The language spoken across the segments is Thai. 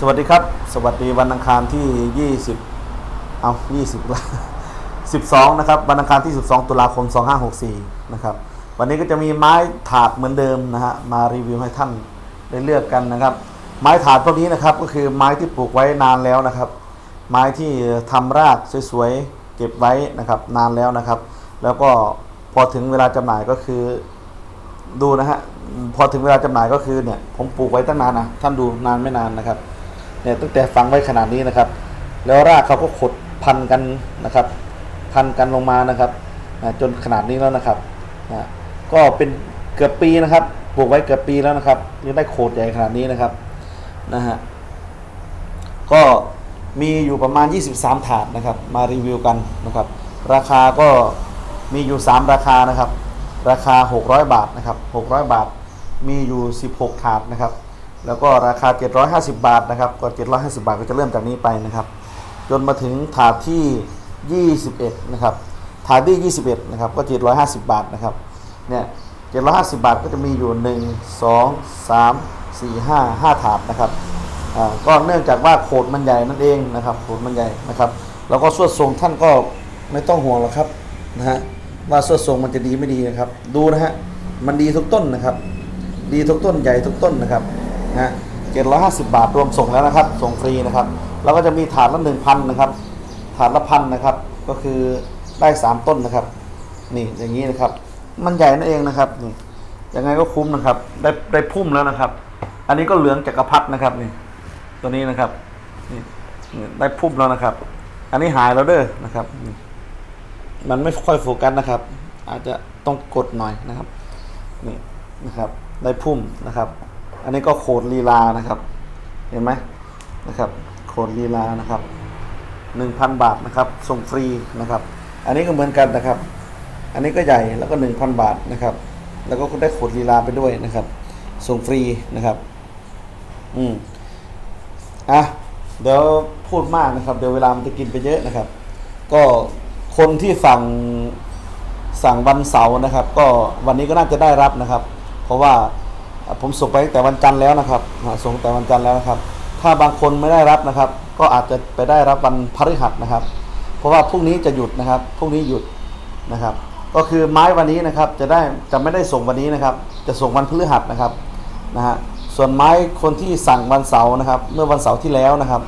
สวัสดีครับ สวัสดีวันอังคารที่ 20 เอา 20ละ12 นะครับ วันอังคารที่ 12 ตุลาคม 2564 นะครับ วันนี้ก็จะมีไม้ถาดเหมือนเดิมนะฮะ มารีวิวให้ท่านได้เลือกกันนะครับ ไม้ถาดพวกนี้นะครับ ก็คือไม้ที่ปลูกไว้นานแล้วนะครับ ไม้ที่ทำรากสวยๆ เก็บไว้นะครับ นานแล้วนะครับ แล้วก็พอถึงเวลาจำหน่ายก็คือ ดูนะฮะ พอถึงเวลาจำหน่ายก็คือเนี่ย ผมปลูกไว้ตั้งนานนะ ท่านดูนานไม่นานนะครับ เนี่ยตั้งแต่ฝังไว้ขนาดนี้นะครับ แล้วรากเขาก็ขดพันกันนะครับ พันกันลงมานะครับจนขนาดนี้แล้วนะครับนะก็เป็นเกือบปีนะครับปลูกไว้เกือบปีแล้วนะครับยังได้โขดใหญ่ขนาดนี้นะครับนะฮะก็มีอยู่ประมาณ 23 ถาดนะครับ มารีวิวกันนะครับ ราคาก็มีอยู่ 3 ราคานะครับ ราคา 600 บาทนะครับ 600 บาท มีอยู่ 16 ถาดนะครับ แล้วก็ราคา 750 บาทนะครับก็ 750 บาทก็จะเริ่มจากนี้ไปนะครับ จนมาถึงถาดที่ 21 นะครับถาดที่ 21 นะครับ ก็ 750 บาทนะครับ เนี่ย 750 บาทก็จะมีอยู่ 1 2 3 4 5 5 ถาดนะครับ อ่า ก็เนื่องจากว่าโขดมันใหญ่นั่นเองนะครับ โขดมันใหญ่นะครับ แล้วก็สวนทรงท่านก็ไม่ต้องห่วงหรอกครับนะฮะ ว่าสวนทรงมันจะดีไม่ดีนะครับ ดูนะฮะ มันดีทุกต้นนะครับ ดีทุกต้นใหญ่ทุกต้นนะครับ นะฮะ750 บาทรวมส่งแล้วนะครับ ส่งฟรีนะครับแล้วก็จะมีถาดละ1,000นะครับ ถาดละพันนะครับ ก็คือได้ 3 ต้นนะครับ นี่อย่างนี้นะครับ มันใหญ่นั่นเองนะครับนี่ยังไงก็คุ้มนะครับ ได้ได้พุ่มแล้วนะครับ อันนี้ก็เหลืองจักรพรรดินะครับนี่ ตัวนี้นะครับนี่ได้พุ่มแล้วนะครับ อันนี้หายแล้วเด้อนะครับ มันไม่ค่อยโฟกัสนะครับ อาจจะต้องกดหน่อยนะครับ นี่นะครับ ได้พุ่มนะครับ อันนี้ก็โคดลีลานะครับ เห็นไหมนะครับ โคดลีลานะครับหนึ่งพันบาทนะครับ ส่งฟรีนะครับ อันนี้ก็เหมือนกันนะครับ อันนี้ก็ใหญ่แล้วก็หนึ่งพันบาทนะครับ แล้วก็ได้โคดลีลาไปด้วยนะครับ ส่งฟรีนะครับ อืมอะเดี๋ยวพูดมากนะครับ เดี๋ยวเวลามันจะกินไปเยอะนะครับ ก็คนที่สั่งสั่งวันเสาร์นะครับ ก็วันนี้ก็น่าจะได้รับนะครับ เพราะว่า ผมส่งไปแต่วันจันทร์แล้วนะครับส่งแต่วันจันทร์แล้วนะครับ ถ้าบางคนไม่ได้รับนะครับ ก็อาจจะไปได้รับวันพฤหัสนะครับ เพราะว่าพรุ่งนี้จะหยุดนะครับพรุ่งนี้หยุดนะครับ ก็คือไม้วันนี้นะครับจะได้จะไม่ได้ส่งวันนี้นะครับ จะส่งวันพฤหัสนะครับนะฮะส่วนไม้คนที่สั่งวันเสาร์นะครับ เมื่อวันเสาร์ที่แล้วนะครับ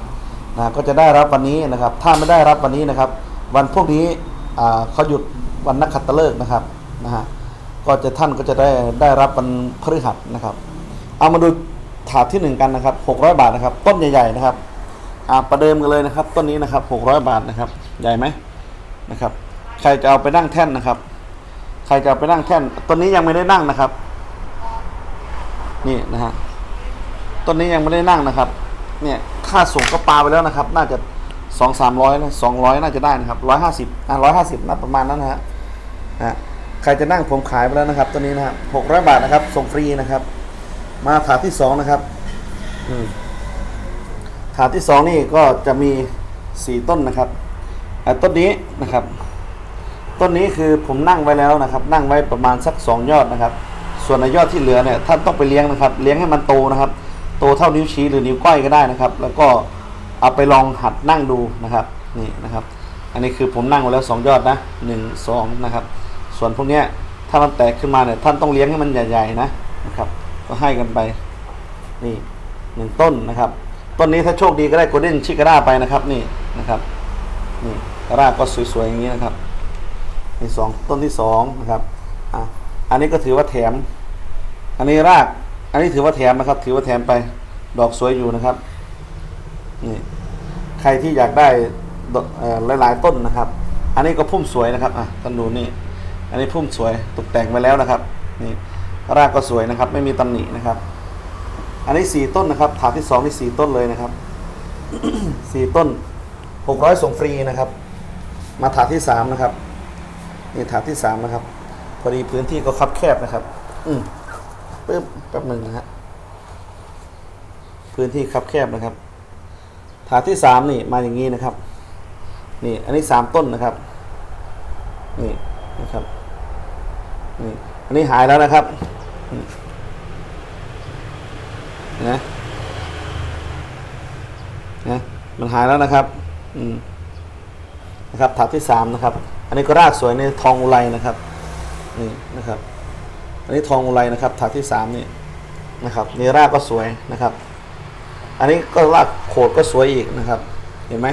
นะก็จะได้รับวันนี้นะครับ ถ้าไม่ได้รับวันนี้นะครับ วันพวกนี้อ่าเขาหยุดวันนักขัตฤกษ์นะครับนะฮะ ก็จะท่านก็จะได้ได้รับวันพฤหัสนะครับ เอามาดูถาดที่หนึ่งกันนะครับ600 บาทนะครับ ต้นใหญ่ๆนะครับอ่าประเดิมกันเลยนะครับ ต้นนี้นะครับ600 บาทนะครับ ใหญ่ไหมนะครับ ใครจะเอาไปนั่งแท่นนะครับ ใครจะเอาไปนั่งแท่นต้นนี้ยังไม่ได้นั่งนะครับ นี่นะฮะต้นนี้ยังไม่ได้นั่งนะครับ เนี่ยค่าส่งก็ปาไปแล้วนะครับ น่าจะสองสามร้อยนะสองร้อยน่าจะได้นะครับร้อยห้าสิบอะร้อยห้าสิบนะประมาณนั้นนะฮะนะ ใครจะนั่งผมขายไปแล้วนะครับตัวนี้นะครับหกร้อยบาทนะครับส่งฟรีนะครับ มาถาดที่สองนะครับอืถาดที่สองนี่ก็จะมีสี่ต้นนะครับอะต้นนี้นะครับ ต้นนี้คือผมนั่งไว้แล้วนะครับ นั่งไว้ประมาณสักสองยอดนะครับ ส่วนในยอดที่เหลือเนี่ยท่านต้องไปเลี้ยงนะครับ เลี้ยงให้มันโตนะครับ โตเท่านิ้วชี้หรือนิ้วก้อยก็ได้นะครับ แล้วก็เอาไปลองหัดนั่งดูนะครับ นี่นะครับ อันนี้คือผมนั่งไว้แล้วสองยอดนะหนึ่งสองนะครับ ส่วนพวกเนี้ยถ้ามันแตกขึ้นมาเนี่ยท่านต้องเลี้ยงให้มันใหญ่ๆนะนะครับ ก็ให้กันไปนี่หนึ่งต้นนะครับ ต้นนี้ถ้าโชคดีก็ได้โกลเด้นชิคาร่าไปนะครับนี่นะครับนี่รากก็สวยๆอย่างนี้นะครับนี่สองต้นที่สองนะครับอะอันนี้ก็ถือว่าแถม อันนี้ราก อันนี้ถือว่าแถมนะครับ ถือว่าแถมไปดอกสวยอยู่นะครับนี่ใครที่อยากได้ดอกหลายๆต้นนะครับ อันนี้ก็พุ่มสวยนะครับอะท่านดูนี่ อันนี้พุ่มสวยตกแต่งไปแล้วนะครับนี่รากก็สวยนะครับ ไม่มีตำหนินะครับ อันนี้สี่ต้นนะครับถาดที่สองนี่สี่ต้นเลยนะครับสี่ต้นหกร้อยส่งฟรีนะครับ มาถาดที่สามนะครับนี่ถาดที่สามนะครับ พอดีพื้นที่ก็คับแคบนะครับ อืมปึ๊บแป๊บหนึ่งนะฮะพื้นที่คับแคบนะครับ ถาดที่สามนี่มาอย่างนี้นะครับ นี่อันนี้สามต้นนะครับ นี่นะครับ นี่อันนี้หายแล้วนะครับนะนะมันหายแล้วนะครับอืมนะครับถาดที่สามนะครับ อันนี้ก็รากสวยในทองอุไรนะครับนี่นะครับ อันนี้ทองอุไรนะครับถาดที่สามนี่นะครับนี่รากก็สวยนะครับ อันนี้ก็รากโขดก็สวยอีกนะครับ เห็นไหม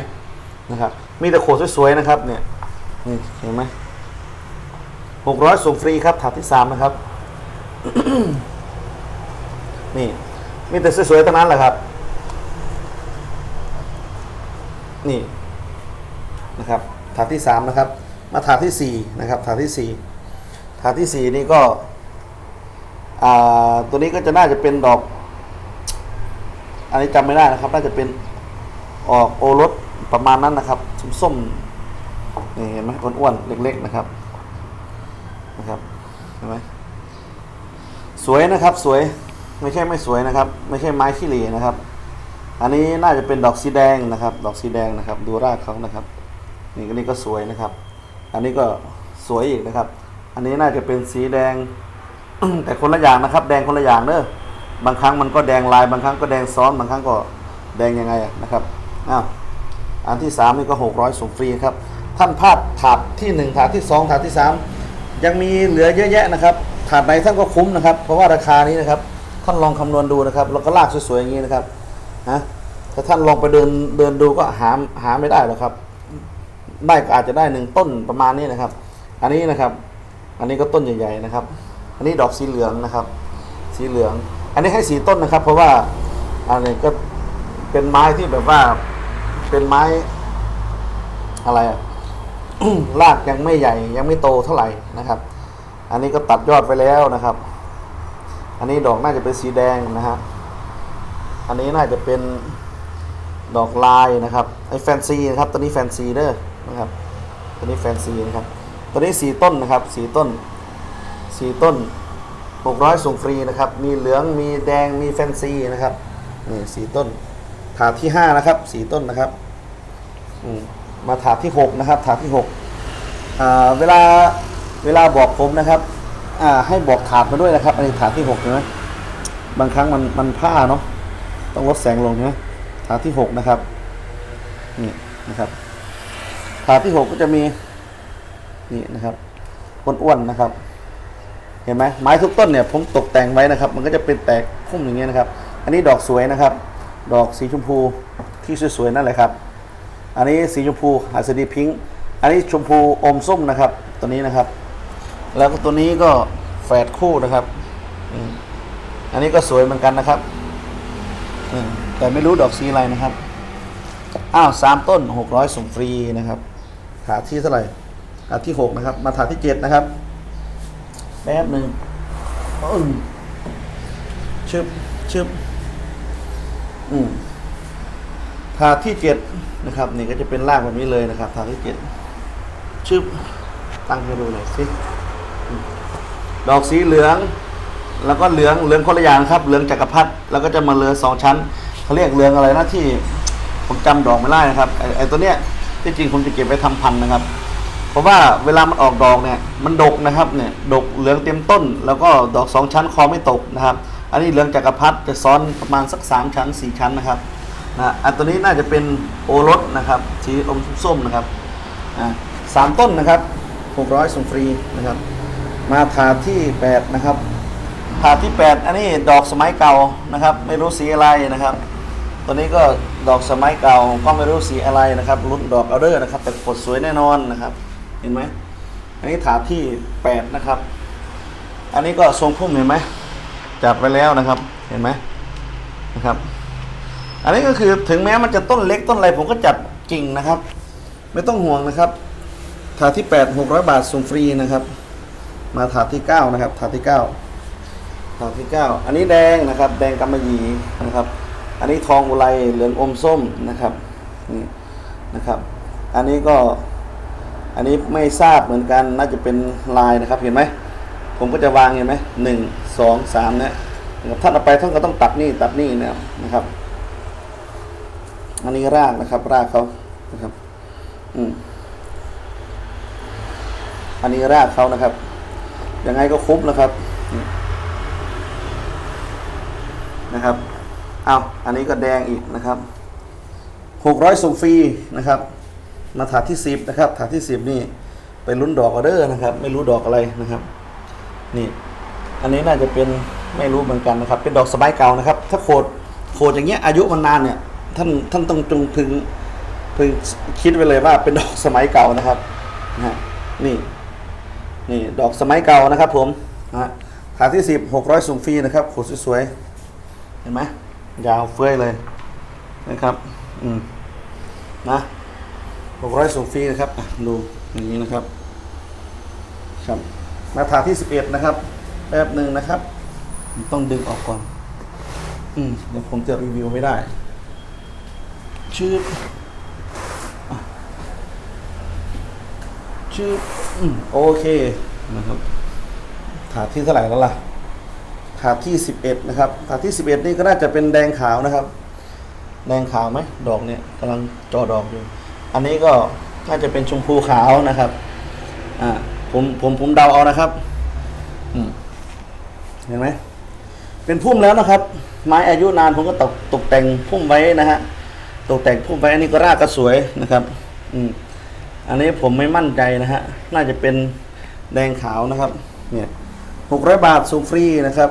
นะครับ มีแต่โขดสวยๆนะครับ เนี่ยนี่เห็นไหม หกร้อยส่งฟรีครับถาดที่สามนะครับ นี่ มีแต่สวยๆทั้งนั้นแหละครับ นี่นะครับถาดที่สามนะครับ มาถาดที่สี่นะครับถาดที่สี่ถาดที่สี่นี่ก็ตัวนี้ก็จะน่าจะเป็นดอก อันนี้จำไม่ได้นะครับ น่าจะเป็นออกโอรสประมาณนั้นนะครับ ส้มๆนี่เห็นไหมอ้วนๆเล็ก ๆ นะครับ นะครับเห็นไหมสวยนะครับสวยไม่ใช่ไม่สวยนะครับ ไม่ใช่ไม้ขี้เหร่นะครับ อันนี้น่าจะเป็นดอกสีแดงนะครับ ดอกสีแดงนะครับ ดูรากเขานะครับ นี่ก็นี่ก็สวยนะครับ อันนี้ก็สวยอีกนะครับ อันนี้น่าจะเป็นสีแดง แต่คนละอย่างนะครับ แดงคนละอย่างเด้อบางครั้งมันก็แดงลาย บางครั้งก็แดงซ้อน บางครั้งก็แดงยังไงนะครับอ้าวอันที่สามนี่ก็หกร้อยส่งฟรีครับ ท่านพลาดถาดที่หนึ่งถาดที่สองถาดที่สาม ยังมีเหลือเยอะแยะนะครับถาดไหนท่านก็คุ้มนะครับ เพราะว่าราคานี้นะครับ ท่านลองคำนวณดูนะครับ แล้วก็ลากสวยๆอย่างนี้นะครับฮะถ้าท่านลองไปเดินเดินดูก็หาหาไม่ได้หรอกครับ ได้ก็อาจจะได้หนึ่งต้นประมาณนี้นะครับ อันนี้นะครับ อันนี้ก็ต้นใหญ่ ๆนะครับ อันนี้ดอกสีเหลืองนะครับ สีเหลือง อันนี้ให้สีต้นนะครับ เพราะว่าอันนี้ก็เป็นไม้ที่แบบว่าเป็นไม้อะไรอะ รากยังไม่ใหญ่ยังไม่โตเท่าไหร่นะครับ อันนี้ก็ตัดยอดไปแล้วนะครับ อันนี้ดอกน่าจะเป็นสีแดงนะฮะอันนี้น่าจะเป็นดอกลายนะครับไอแฟนซีนะครับตัวนี้แฟนซีเด้อนะครับตัวนี้แฟนซีนะครับตัวนี้สีต้นนะครับสีต้นสีต้นหกร้อยส่งฟรีนะครับ มีเหลืองมีแดงมีแฟนซีนะครับนี่สีต้นถาดที่ห้านะครับสีต้นนะครับ อืม มาถาดที่หกนะครับ ถาดที่หกเวลาเวลาบอกผมนะครับให้บอกถาดมาด้วยนะครับอันนี้ถาดที่หกใช่ไหมบางครั้งมันมันผ้าเนาะต้องลดแสงลงใช่ไหมฐาที่หกนะครับนี่นะครับฐานที่หกก็จะมีนี่นะครับอ้วนๆนะครับ เห็นไหมไม้ทุกต้นเนี่ยผมตกแต่งไว้นะครับ มันก็จะเป็นแตกพุ่มอย่างเงี้ยนะครับ อันนี้ดอกสวยนะครับ ดอกสีชมพูที่สวยๆนั่นแหละครับ อันนี้สีชมพูอาสดีพิงค์อันนี้ชมพูอมส้มนะครับ ตัวนี้นะครับ แล้วก็ตัวนี้ก็แฝดคู่นะครับ อันนี้ก็สวยเหมือนกันนะครับแต่ไม่รู้ดอกสีอะไรนะครับ อ้าวสามต้นหกร้อยส่งฟรีนะครับถาที่เท่าไหร่ถาที่หกนะครับ มาถาที่เจ็ดนะครับ แป๊บหนึ่งอืมชึบชึบอืม ถาดที่เจ็ดนะครับ นี่ก็จะเป็นรากแบบนี้เลยนะครับถาดที่เจ็ดชึบตั้งให้ดูหน่อยสิดอกสีเหลือง แล้วก็เหลืองเหลืองคนละอย่างครับ เหลืองจักรพรรดิแล้วก็จะมาเหลือสองชั้นเขาเรียกเหลืองอะไรนะที่ ผมจำดอกไม่ได้นะครับไอไอตัวเนี้ยที่จริงผมจะเก็บไว้ทำพันธุ์นะครับ เพราะว่าเวลามันออกดอกเนี่ยมันดกนะครับเนี่ยดกเหลืองเต็มต้น แล้วก็ดอกสองชั้นคอไม่ตกนะครับ อันนี้เหลืองจักรพรรดิจะซ้อนประมาณสักสามชั้นสี่ชั้นนะครับ นะอันตัวนี้น่าจะเป็นโอรสนะครับสีอมส้มนะครับสามต้นนะครับหกร้อยส่งฟรีนะครับ มาถาดที่แปดนะครับถาดที่ 8 อันนี้ดอกสมัยเก่านะครับ ไม่รู้สีอะไรนะครับ ตัวนี้ก็ดอกสมัยเก่าก็ไม่รู้สีอะไรนะครับรุ่นดอกเอาเดอร์นะครับ แต่ผลสวยแน่นอนนะครับ เห็นไหมอันนี้ถาดที่ 8 นะครับ อันนี้ก็ทรงพุ่มเห็นไหมจัดไว้แล้วนะครับเห็นไหมนะครับ อันนี้ก็คือถึงแม้มันจะต้นเล็กต้นอะไรผมก็จัดกิ่งนะครับ ไม่ต้องห่วงนะครับ ถาดที่ 8 600 บาทส่งฟรีนะครับ มาถาดที่ 9 นะครับ ถาดที่ 9 ถาดที่เก้าอันนี้แดงนะครับ แดงกำมะหยี่นะครับ อันนี้ทองอุไรเหลืองอมส้มนะครับนี่นะครับ อันนี้ก็อันนี้ไม่ทราบเหมือนกันน่าจะเป็นลายนะครับเห็นไหมผมก็จะวางเห็นไหมหนึ่งสองสามเนี่ยนะครับท่านเอาไปท่านก็ต้องตัดนี่ตัดนี่นะครับ อันนี้รากนะครับ รากเขานะครับ อืมอันนี้รากเขานะครับ ยังไงก็คุ้มนะครับ นะครับ เอาอันนี้ก็แดงอีกนะครับหกร้อยส่งฟรีนะครับ มาถาดที่สิบนะครับ ถาดที่สิบนี่ไปลุ้นดอกออเดอร์นะครับ ไม่รู้ดอกอะไรนะครับ นี่ อันนี้น่าจะเป็นไม่รู้เหมือนกันนะครับ เป็นดอกสบายเก่านะครับ ถ้าโคดโคดอย่างเงี้ยอายุมันนานเนี่ย ท่านท่านต้องจงพึงพึงคิดไว้เลยว่าเป็นดอกสมัยเก่านะครับนะนี่นี่ดอกสมัยเก่านะครับ ผมนะฮะถาที่สิบหกร้อยส่งฟรีนะครับโคดสวยๆเห็นไหมยาวเฟ้ยเลยนะครับอืมนะหกร้อยส่งฟรีนะครับดูอย่างนี้นะครับครับมาถาที่สิบเอ็ดนะครับแป๊บหนึ่งนะครับ ต้องดึงออกก่อน อืมเดี๋ยวผมจะรีวิวไม่ได้ ชื่อชื่อโอเคนะครับ ถาดที่เท่าไหร่แล้วล่ะ ถาดที่สิบเอ็ดนะครับ ถาดที่สิบเอ็ดนี่ก็น่าจะเป็นแดงขาวนะครับ แดงขาวไหมดอกเนี่ยกำลังจอดอกอยู่ อันนี้ก็น่าจะเป็นชมพูขาวนะครับ อ่า ผมผมผมเดาเอานะครับ อืมเห็นไหม เป็นพุ่มแล้วนะครับ ไม้อายุนานผมก็ตกตกแต่งพุ่มไว้นะฮะ ตกแต่งพุ่มไว้อันนี้ก็รากก็สวยนะครับ อืมอันนี้ผมไม่มั่นใจนะฮะ น่าจะเป็นแดงขาวนะครับ เนี่ยหกร้อยบาทส่งฟรีนะครับ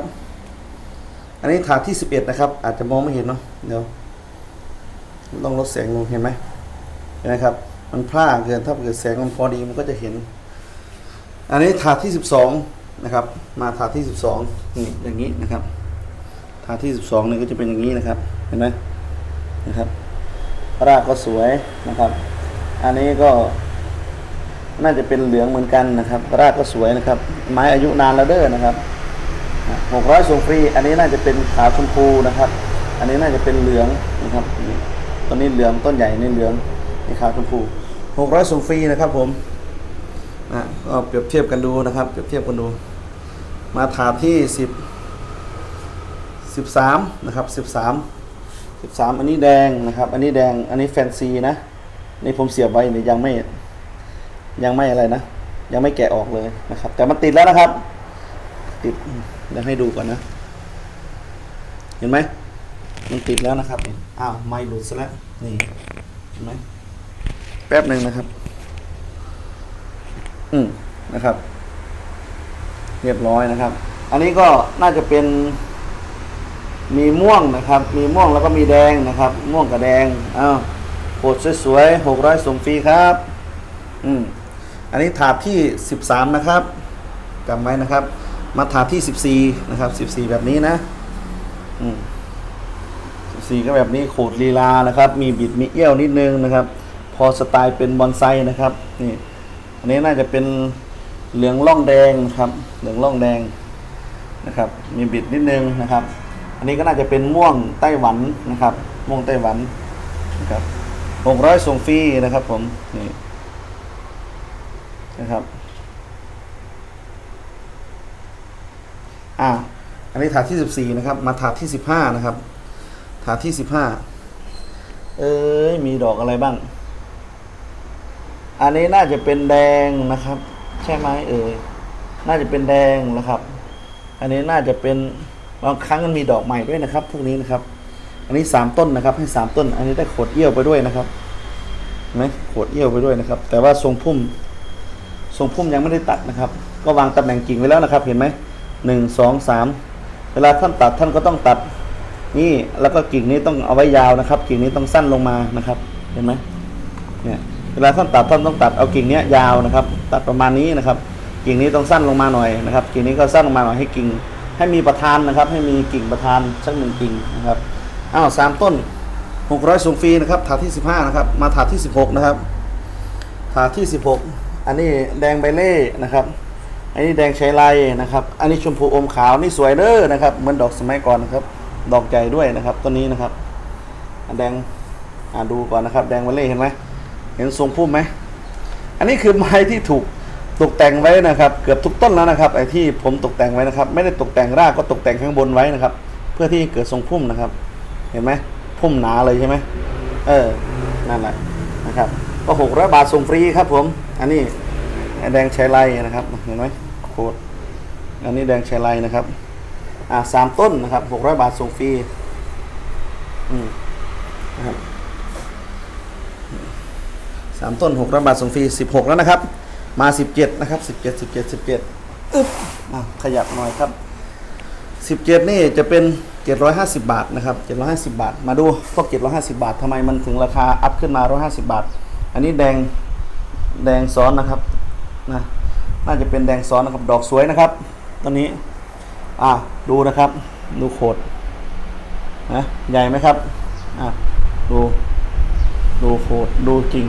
อันนี้ถาดที่สิบเอ็ดนะครับ อาจจะมองไม่เห็นเนาะ เดี๋ยวต้องลดแสงลงเห็นไหมเห็นไหมครับ มันพร่าเกิน ถ้าเกิดแสงมันพอดีมันก็จะเห็น อันนี้ถาดที่สิบสองนะครับ มาถาดที่สิบสองนี่อย่างนี้นะครับ ถาดที่สิบสองนี่ก็จะเป็นอย่างนี้นะครับ เห็นไหมนะครับ รากก็สวยนะครับ อันนี้ก็น่าจะเป็นเหลืองเหมือนกันนะครับ รากก็สวยนะครับ ไม้อายุนานแล้วเด้อนะครับหกร้อยส่งฟรี อันนี้น่าจะเป็นขาวชมพูนะครับ อันนี้น่าจะเป็นเหลืองนะครับต้นนี้เหลืองต้นใหญ่นี่เหลืองนี่ขาวชมพูหกร้อยส่งฟรีนะครับผมนะก็เปรียบเทียบกันดูนะครับ เปรียบเทียบกันดู มาถามที่สิบสิบสามนะครับสิบสาม สิบสามอันนี้แดงนะครับ อันนี้แดง อันนี้แฟนซีนะ นี่ผมเสียบไว้เนี่ยยังไม่ ยังไม่อะไรนะ ยังไม่แกะออกเลยนะครับ แต่มันติดแล้วนะครับ ติดเดี๋ยวให้ดูก่อนนะ เห็นไหม มันติดแล้วนะครับอ้าว ไม่หลุดซะแล้ว นี่ เห็นไหม แป๊บหนึ่งนะครับ อืมนะครับ เรียบร้อยนะครับ อันนี้ก็น่าจะเป็น มีม่วงนะครับ มีม่วงแล้วก็มีแดงนะครับ ม่วงกับแดงอ้าวโคตรสวยๆหกร้อยส่งฟรีครับ อืมอันนี้ถาดที่13นะครับจำไว้นะครับ มาถาดที่14นะครับ14แบบนี้นะอืม14ก็แบบนี้โขดลีลานะครับ มีบิดมีเอี้ยวนิดนึงนะครับ พอสไตล์เป็นบอนไซนะครับนี่ อันนี้น่าจะเป็นเหลืองล่องแดงนะครับ เหลืองล่องแดงนะครับ มีบิดนิดนึงนะครับ อันนี้ก็น่าจะเป็นม่วงไต้หวันนะครับ ม่วงไต้หวันนะครับ600ส่งฟรีนะครับผมนี่นะครับอ่าอันนี้ถาดที่สิบสี่นะครับ มาถาดที่สิบห้านะครับถาดที่สิบห้าเอ้ยมีดอกอะไรบ้าง อันนี้น่าจะเป็นแดงนะครับ ใช่ไหมเอ่ยน่าจะเป็นแดงนะครับ อันนี้น่าจะเป็น บางครั้งมันมีดอกใหม่ด้วยนะครับ พวกนี้นะครับ อันนี้สามต้นนะครับ ให้สามต้น อันนี้ได้ขดเอี้ยวไปด้วยนะครับเห็นไหมขดเอี้ยวไปด้วยนะครับ แต่ว่าทรงพุ่ม ทรงพุ่มยังไม่ได้ตัดนะครับ ก็วางตำแหน่งกิ่งไว้แล้วนะครับ เห็นไหมหนึ่งสองสามเวลาท่านตัดท่านก็ต้องตัด นี่แล้วก็กิ่งนี้ต้องเอาไว้ยาวนะครับ กิ่งนี้ต้องสั้นลงมานะครับ เห็นไหมเนี่ยเวลาท่านตัดท่านต้องตัดเอากิ่งเนี้ยยาวนะครับ ตัดประมาณนี้นะครับ กิ่งนี้ต้องสั้นลงมาหน่อยนะครับ กิ่งนี้ก็สั้นลงมาหน่อยให้กิ่ง ให้มีประธานนะครับ ให้มีกิ่งประธานสักหนึ่งกิ่งนะครับอ้าวสามต้นหกร้อยส่งฟรีนะครับถาดที่สิบห้านะครับ มาถาดที่สิบหกนะครับถาดที่สิบหกอันนี้แดงใบเล่นะครับ อันนี้แดงชัยไลนะครับ อันนี้ชมพูอมขาวนี่สวยเด้อนะครับ เหมือนดอกสมัยก่อนนะครับ ดอกใหญ่ด้วยนะครับต้นนี้นะครับอันแดงอ่าดูก่อนนะครับ แดงใบเล่เห็นไหมเห็นทรงพุ่มไหมอันนี้คือไม้ที่ถูก ตกแต่งไว้นะครับ เกือบทุกต้นแล้วนะครับไอ้ที่ผมตกแต่งไว้นะครับ ไม่ได้ตกแต่งรากก็ตกแต่งข้างบนไว้นะครับ เพื่อที่เกิดทรงพุ่มนะครับ เห็นไหมพุ่มหนาเลยใช่ไหมเออนั่นแหละนะครับก็หกร้อยบาทส่งฟรีครับผม อันนี้แดงชายไลนะครับเห็นไหมโคตรอันนี้แดงชายไลนะครับอ่าสามต้นนะครับหกร้อยบาทส่งฟรีอืมนะครับสามต้นหกร้อยบาทส่งฟรีสิบหกแล้วนะครับ มาสิบเจ็ดนะครับสิบเจ็ดสิบเจ็ดสิบเจ็ดอึ๊บอะขยับหน่อยครับสิบเจ็ดนี่จะเป็นเจ็ดร้อยห้าสิบบาทนะครับเจ็ดร้อยห้าสิบบาท มาดูพวกเจ็ดร้อยห้าสิบาททำไมมันถึงราคาอัพขึ้นมาร้อยห้าสิบาท อันนี้แดงแดงซ้อนนะครับนะน่าจะเป็นแดงซ้อนนะครับ ดอกสวยนะครับตัวนี้ อะดูนะครับ ดูโคดนะใหญ่ไหมครับ อะดู ดูโคดดูจริง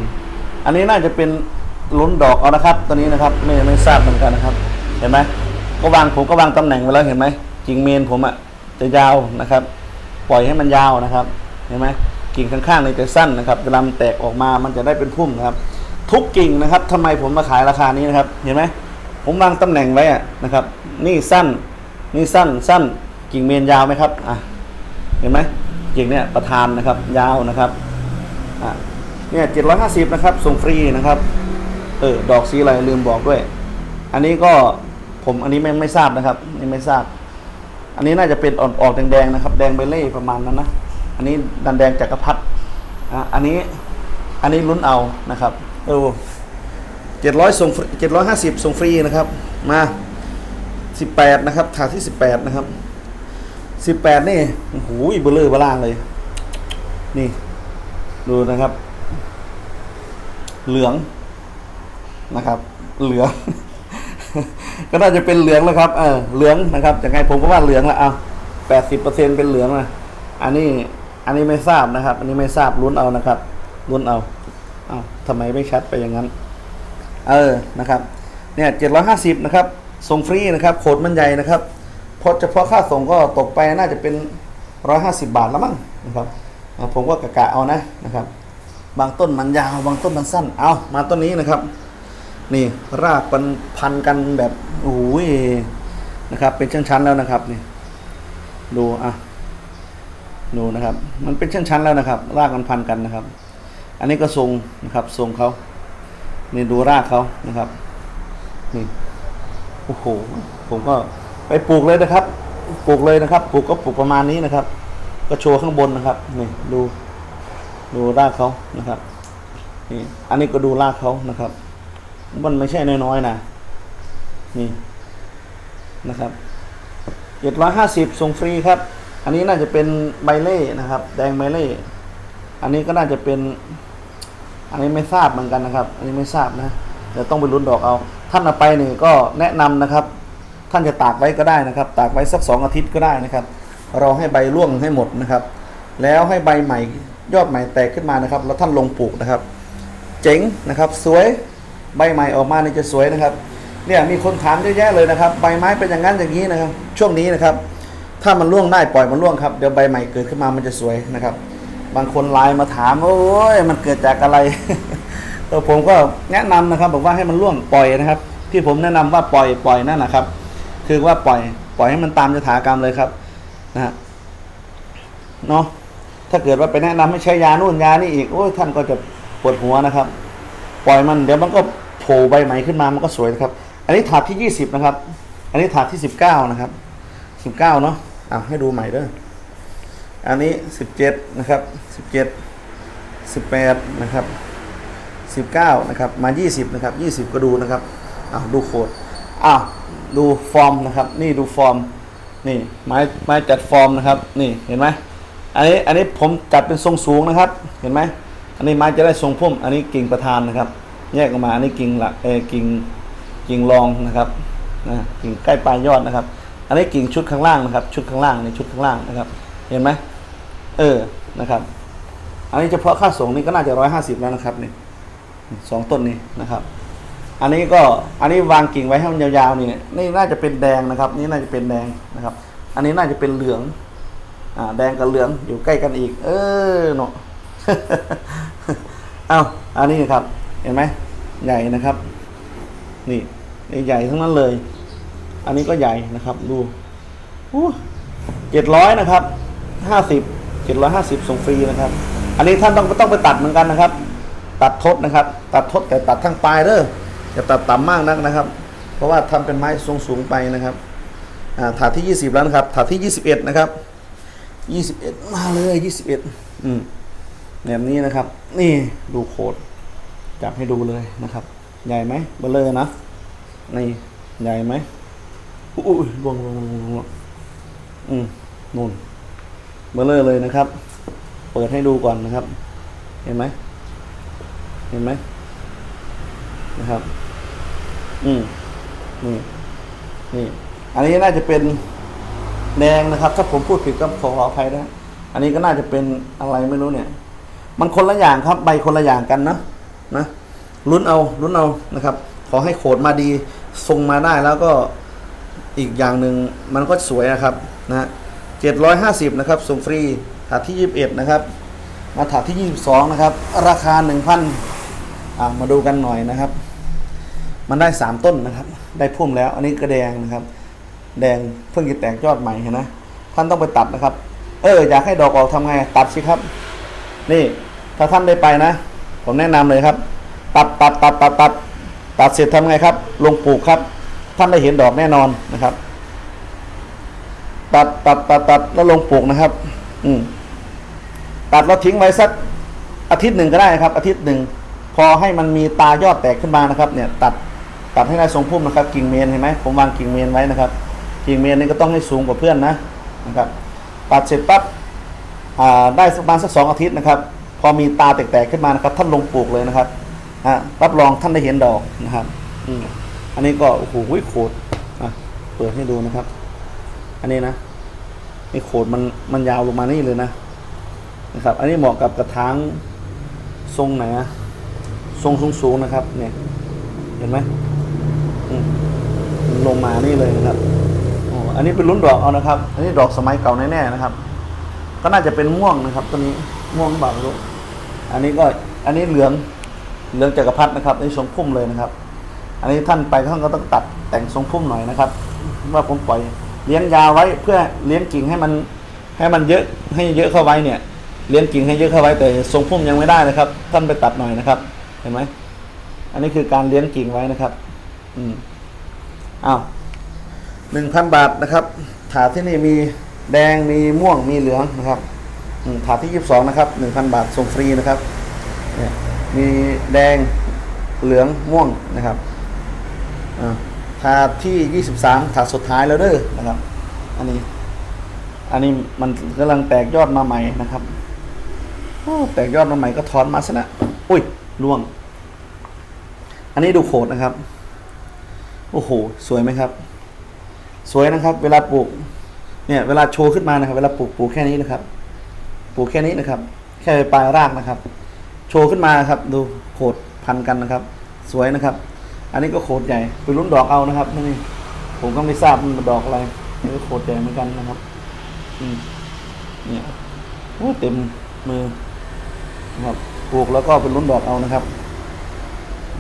อันนี้น่าจะเป็น ลุ้นดอกเอานะครับตัวนี้นะครับไม่ไม่ทราบเหมือนกันนะครับ เห็นไหมก็วางผมก็วางตำแหน่งไว้แล้วเห็นไหมกิ่งเมนผมอะ่ะจะยาวนะครับ ปล่อยให้มันยาวนะครับ เห็นไหมกิ่งข้างๆนี่จะสั้นนะครับเวลามันแตกออกมามันจะได้เป็นพุ่มนะครับ ทุกกิ่งนะครับทำไมผมมาขายราคานี้นะครับ เห็นไหมผมวางตำแหน่งไว้อะนะครับ นี่สั้น นี่สั้นสั้น กิ่งเมนยาวไหมครับอะเห็นไหมกิ่งเนี่ยประธานนะครับ ยาวนะครับอะเนี่ยเจ็ดร้อยห้าสิบนะครับส่งฟรีนะครับ เออดอกสีอะไรลืมบอกด้วย อันนี้ก็ผมอันนี้ไม่ไม่ทราบนะครับนี่ไม่ทราบ อันนี้น่าจะเป็นออกออกแดงๆนะครับ แดงใบเล่ประมาณนั้นนะอันนี้ดันแดงจักรพรรดิอะอันนี้อันนี้ลุ้นเอานะครับเออเจ็ดร้อยส่งเจ็ดร้อยห้าสิบส่งฟรีนะครับมาสิบแปดนะครับถาที่สิบแปดนะครับสิบแปดนี่โอ้โหเบลเลอร์บล่างเลย นี่ ดูนะครับ เหลือง นะครับ เหลือง ก็น่าจะเป็นเหลืองแล้วครับ เออเหลืองนะครับจากไงผมก็ว่าเหลืองละเอาแปดสิบเปอร์เซ็นเป็นเหลืองนะอันนี้ อันนี้ไม่ทราบนะครับ อันนี้ไม่ทราบลุ้นเอานะครับลุ้นเอา เอาทำไมไม่ชัดไปอย่างนั้น เออนะครับ เนี่ยเจ็ดร้อยห้าสิบนะครับ ส่งฟรีนะครับโคดมันใหญ่นะครับเพราะเฉพาะค่าส่งก็ตกไปน่าจะเป็นร้อยห้าสิบาทแล้วมั้งนะครับผมก็กะกะเอานะนะครับ บางต้นมันยาว บางต้นมันสั้น เอามาต้นนี้นะครับ นี่รากมันพันกันแบบโอ้ยนะครับ เป็นชั้นๆแล้วนะครับนี่ดูอะดูนะครับ มันเป็นชั้นๆแล้วนะครับ รากมันพันกันนะครับ อันนี้ก็ทรงนะครับทรงเขานี่ดูรากเขานะครับ นี่โอ้โหผมก็ไปปลูกเลยนะครับ ปลูกเลยนะครับ ปลูกก็ปลูกประมาณนี้นะครับ ก็โชว์ข้างบนนะครับนี่ดู ดูรากเขานะครับนี่อันนี้ก็ดูรากเขานะครับ มันไม่ใช่น้อยๆนะนี่นะครับเจ็ดร้อยห้าสิบส่งฟรีครับ อันนี้น่าจะเป็นใบเล่นะครับ แดงใบเล่อันนี้ก็น่าจะเป็น อันนี้ไม่ทราบเหมือนกันนะครับ อันนี้ไม่ทราบนะเดี๋ยวต้องไปลุ้นดอกเอา ท่านเอาไปนี่ก็แนะนำนะครับ ท่านจะตากไว้ก็ได้นะครับ ตากไว้สักสองอาทิตย์ก็ได้นะครับ เราให้ใบร่วงให้หมดนะครับ แล้วให้ใบใหม่ยอดใหม่แตกขึ้นมานะครับ แล้วท่านลงปลูกนะครับ เจ๋งนะครับ สวย ใบใหม่ออกมาเนี่ยจะสวยนะครับเนี่ยมีคนถามเยอะแยะเลยนะครับ ใบไม้เป็นอย่างนั้นอย่างนี้นะครับ ช่วงนี้นะครับ ถ้ามันร่วงได้ปล่อยมันร่วงครับเดี๋ยวใบใหม่เกิดขึ้นมามันจะสวยนะครับ บางคนไลน์มาถามโอ้ยมันเกิดจากอะไรเออผมก็แนะนำนะครับ บอกว่าให้มันร่วงปล่อยนะครับ ที่ผมแนะนำว่าปล่อยปล่อยนั่นนะครับ คือว่าปล่อย ปล่อยให้มันตามยถากรรมเลยครับนะฮะเนาะถ้าเกิดว่าไปแนะนำให้ใช้ยานู่นยานี่อีกโอ้ยท่านก็จะปวดหัวนะครับ ปล่อยมันเดี๋ยวมันก็ ผล่ใบใหม่ขึ้นมามันก็สวยนะครับ อันนี้ถาดที่ยี่สิบนะครับ อันนี้ถาดที่สิบเก้านะครับสิบเก้าเนาะเอะให้ดูใหม่เด้ออันนี้สิบเจ็ดนะครับสิบเจ็ดสิบแปดนะครับสิบเก้านะครับ มายี่สิบนะครับยี่สิบก็ดูนะครับเอะดูโคดอะดูฟอร์มนะครับ นี่ดูฟอร์ม นี่ไม้ไม้จัดฟอร์มนะครับ นี่เห็นไหมอันนี้อันนี้ผมจัดเป็นทรงสูงนะครับ เห็นไหมอันนี้ไม้จะได้ทรงพุ่ม อันนี้กิ่งประธานนะครับ แยกออกมาอันนี้กิ่งหลักเออกิ่งกิ่งรองนะครับนะกิ่งใกล้ปลายยอดนะครับ อันนี้กิ่งชุดข้างล่างนะครับ ชุดข้างล่างในชุดข้างล่างนะครับ เห็นไหมเออนะครับ อันนี้เฉพาะค่าส่งนี่ก็น่าจะร้อยห้าสิบแล้วนะครับนี่สองต้นนี้นะครับ อันนี้ก็อันนี้วางกิ่งไว้ให้มันยาวๆนี่นี่น่าจะเป็นแดงนะครับ นี่น่าจะเป็นแดงนะครับ อันนี้น่าจะเป็นเหลืองอ่าแดงกับเหลืองอยู่ใกล้กันอีก เออเนาะเอาอันนี้ครับ เห็นไหมใหญ่นะครับ นี่ใหญ่ทั้งนั้นเลย อันนี้ก็ใหญ่นะครับดูเจ็ดร้อยนะครับห้าสิบเจ็ดร้อยห้าสิบส่งฟรีนะครับ อันนี้ท่านต้องต้องไปตัดเหมือนกันนะครับ ตัดทดนะครับ ตัดทดแต่ตัดทั้งปลายเด้ออย่าตัดต่ำมากนักนะครับ เพราะว่าทำเป็นไม้ทรงสูงไปนะครับอ่าถาดที่20แล้วนะครับถาดที่21นะครับ21มาเลย21อืมแบบนี้นะครับ นี่ดูโคด จับให้ดูเลยนะครับ ใหญ่ไหมเบลเลอร์นะนี่ใหญ่ไหมอุ้ยลวงลวงลวงลวงลวงอืมนู่นเบลเลอร์เลยนะครับ เปิดให้ดูก่อนนะครับ เห็นไหมเห็นไหมนะครับ อืมนี่นี่อันนี้น่าจะเป็นแดงนะครับ ถ้าผมพูดผิดก็ขออภัยนะอันนี้ก็น่าจะเป็นอะไรไม่รู้เนี่ย มันคนละอย่างครับ ใบคนละอย่างกันนะ นะลุ้นเอาลุ้นเอานะครับ ขอให้โขดมาดีทรงมาได้แล้วก็อีกอย่างหนึ่งมันก็สวยนะครับนะเจ็ดร้อยห้าสิบนะครับส่งฟรีถาดที่ยี่สิบเอ็ดนะครับ มาถาดที่ยี่สิบสองนะครับ ราคาหนึ่งพันอ่ามาดูกันหน่อยนะครับ มันได้สามต้นนะครับ ได้พุ่มแล้ว อันนี้กระแดงนะครับ แดงเพิ่งจะแตกยอดใหม่เห็นไหมท่านต้องไปตัดนะครับ เอออยากให้ดอกออกทำไงตัดสิครับ นี่ถ้าท่านได้ไปนะ ผมแนะนำเลยครับ ตัดตัดตัดตัดตัดตัดเสร็จทำไงครับ ลงปลูกครับ ท่านได้เห็นดอกแน่นอนนะครับ ตัดตัดตัดตัดแล้วลงปลูกนะครับ อืมตัดแล้วทิ้งไว้สักอาทิตย์หนึ่งก็ได้ครับ อาทิตย์หนึ่งพอให้มันมีตายอดแตกขึ้นมานะครับ เนี่ย ตัดตัดให้ได้ทรงพุ่มนะครับ กิ่งเมนเห็นไหมผมวางกิ่งเมนไว้นะครับ กิ่งเมนนี่ก็ต้องให้สูงกว่าเพื่อนนะนะครับ ตัดเสร็จปั๊บได้ประมาณสักสองอาทิตย์นะครับ พอมีตาแตกๆขึ้นมานะครับ ท่านลงปลูกเลยนะครับอะรับรองท่านได้เห็นดอกนะครับอืมอันนี้ก็โอ้โหโขดอะเปิดให้ดูนะครับ อันนี้นะนี่โขดมันมันยาวลงมานี่เลยนะนะครับ อันนี้เหมาะกับกระถางทรงไหนอะทรงสูงๆนะครับ เนี่ย เห็นไหมลงมานี่เลยนะครับอันนี้เป็นลุ้นดอกเอานะครับ อันนี้ดอกสมัยเก่าแน่ๆนะครับ ก็น่าจะเป็นม่วงนะครับตัวนี้ ม่วงหรือเปล่าไม่รู้อันนี้ก็อันนี้เหลืองเหลืองจักรพรรดินะครับนี่ทรงพุ่มเลยนะครับ อันนี้ท่านไปท่านก็ต้องตัดแต่งทรงพุ่มหน่อยนะครับ ว่าผมปล่อยเลี้ยงยาวไว้เพื่อเลี้ยงกิ่งให้มันให้มันเยอะให้เยอะเข้าไว้เนี่ย เลี้ยงกิ่งให้เยอะเข้าไว้แต่ทรงพุ่มยังไม่ได้นะครับ ท่านไปตัดหน่อยนะครับ เห็นไหมอันนี้คือการเลี้ยงกิ่งไว้นะครับ อืมอ้าวหนึ่งพันบาทนะครับถาดที่นี่มีแดงมีม่วงมีเหลืองนะครับ ถาดที่ยี่สิบสองนะครับหนึ่งพันบาทส่งฟรีนะครับเนี่ยมีแดงเหลืองม่วงนะครับถาดที่ยี่สิบสามถาดสุดท้ายแล้วเด้อนะครับ อันนี้ อันนี้มันกำลังแตกยอดมาใหม่นะครับโอ้แตกยอดมาใหม่ก็ถอนมาซะนะอุ้ยล่วง อันนี้ดูโขดนะครับ โอ้โห สวยไหมครับ สวยนะครับ เวลาปลูก เนี่ย เวลาโชว์ขึ้นมานะครับ เวลาปลูกปลูกแค่นี้นะครับ ปลูกแค่นี้นะครับ แค่ปลายรากนะครับ โชว์ขึ้นมาครับ ดูโขดพันกันนะครับ สวยนะครับ อันนี้ก็โขดใหญ่ไปรุ่นดอกเอานะครับนี่ผมก็ไม่ทราบมันดอกอะไรนี่ก็โขดใหญ่เหมือนกันนะครับอืมเนี่ยโอ้เต็มมือนะครับปลูกแล้วก็เป็นรุ่นดอกเอานะครับ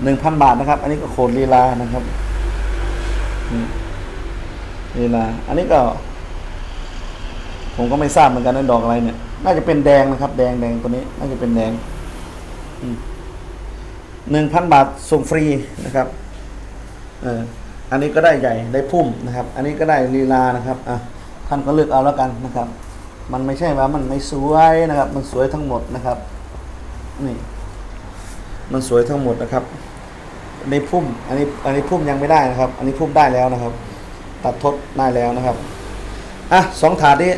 หนึ่งพันบาทนะครับ อันนี้ก็โขดลีลานะครับลีลา อันนี้ก็ ผมก็ไม่ทราบเหมือนกันนั่นดอกอะไรเนี่ย น่าจะเป็นแดงนะครับ แดงแดงตัวนี้ น่าจะเป็นแดงหนึ่งพันบาทส่งฟรีนะครับเอออันนี้ก็ได้ใหญ่ได้พุ่มนะครับ อันนี้ก็ได้ลีลานะครับอะท่านก็เลือกเอาแล้วกันนะครับ มันไม่ใช่ว่ามันไม่สวยนะครับ มันสวยทั้งหมดนะครับนี่มันสวยทั้งหมดนะครับในพุ่มอันนี้อันนี้พุ่มยังไม่ได้นะครับ อันนี้พุ่มได้แล้วนะครับ ตัดทดได้แล้วนะครับอะสองถาดนี้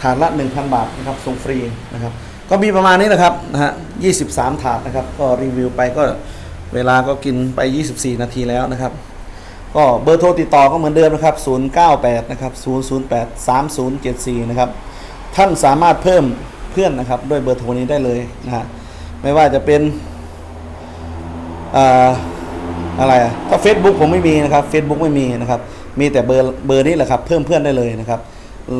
ถาดละ 1,000 บาทนะครับส่งฟรีนะครับ ก็มีประมาณนี้นะครับนะฮะ23 ถาดนะครับ ก็รีวิวไปก็เวลาก็กินไป 24 นาทีแล้วนะครับ ก็เบอร์โทรติดต่อก็เหมือนเดิมนะครับ 098 นะครับ 008 3074 นะครับ ท่านสามารถเพิ่มเพื่อนนะครับด้วยเบอร์โทรนี้ได้เลยนะฮะไม่ว่าจะเป็นอ่าอะไรถ้า Facebook ผมไม่มีนะครับ Facebook ไม่มีนะครับ มีแต่เบอร์เบอร์นี้แหละครับ เพิ่มเพื่อนได้เลยนะครับ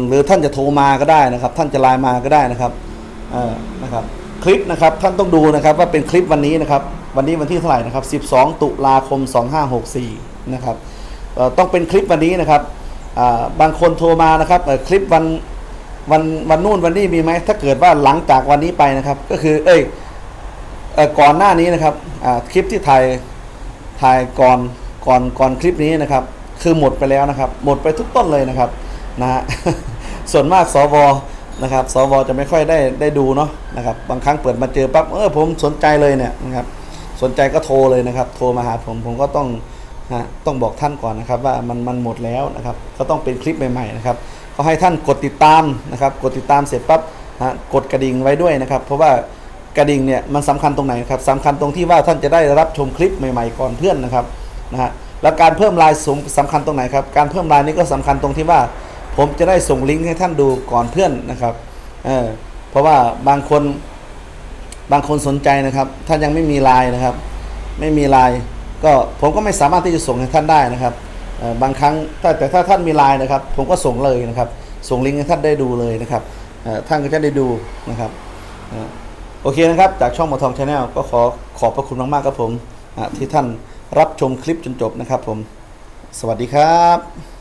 หรือท่านจะโทรมาก็ได้นะครับ ท่านจะไลน์มาก็ได้นะครับนะครับ คลิปนะครับท่านต้องดูนะครับว่าเป็นคลิปวันนี้นะครับ วันนี้วันที่เท่าไหร่นะครับ 12 ตุลาคม 2564 นะครับต้องเป็นคลิปวันนี้นะครับบางคนโทรมานะครับคลิปวันวันวันนู่นวันนี้มีไหมถ้าเกิดว่าหลังจากวันนี้ไปนะครับ ก็คือเอ้ยเอ่อก่อนหน้านี้นะครับคลิปที่ถ่ายถ่ายก่อนก่อนก่อนคลิปนี้นะครับ คือหมดไปแล้วนะครับ หมดไปทุกต้นเลยนะครับ นะฮะส่วนมากสวนะครับสวจะไม่ค่อยได้ได้ดูเนาะนะครับบางครั้งเปิดมาเจอปั๊บเออผมสนใจเลยเนี่ยนะครับสนใจก็โทรเลยนะครับ โทรมาหาผมผมก็ต้องฮะต้องบอกท่านก่อนนะครับว่ามันมันหมดแล้วนะครับก็ต้องเป็นคลิปใหม่ๆนะครับก็ให้ท่านกดติดตามนะครับ กดติดตามเสร็จปั๊บฮะกดกระดิ่งไว้ด้วยนะครับ เพราะว่ากระดิ่งเนี่ยมันสำคัญตรงไหนครับสำคัญตรงที่ว่าท่านจะได้รับชมคลิปใหม่ๆก่อนเพื่อนนะครับนะฮะแล้วการเพิ่มไลน์สูงสำคัญตรงไหนครับการเพิ่มไลน์นี่ก็สำคัญตรงที่ว่า ผมจะได้ส่งลิงก์ให้ท่านดูก่อนเพื่อนนะครับเออเพราะว่าบางคนบางคนสนใจนะครับ ท่านยังไม่มีไลน์นะครับ ไม่มีไลน์ก็ผมก็ไม่สามารถที่จะส่งให้ท่านได้นะครับเออบางครั้งถ้าแต่ถ้าท่านมีไลน์นะครับ ผมก็ส่งเลยนะครับ ส่งลิงก์ให้ท่านได้ดูเลยนะครับเออท่านก็จะได้ดูนะครับโอเคนะครับ จากช่องหมอทองชาแนลก็ขอขอบพระคุณมากๆครับผมที่ท่านรับชมคลิปจนจบนะครับผม สวัสดีครับ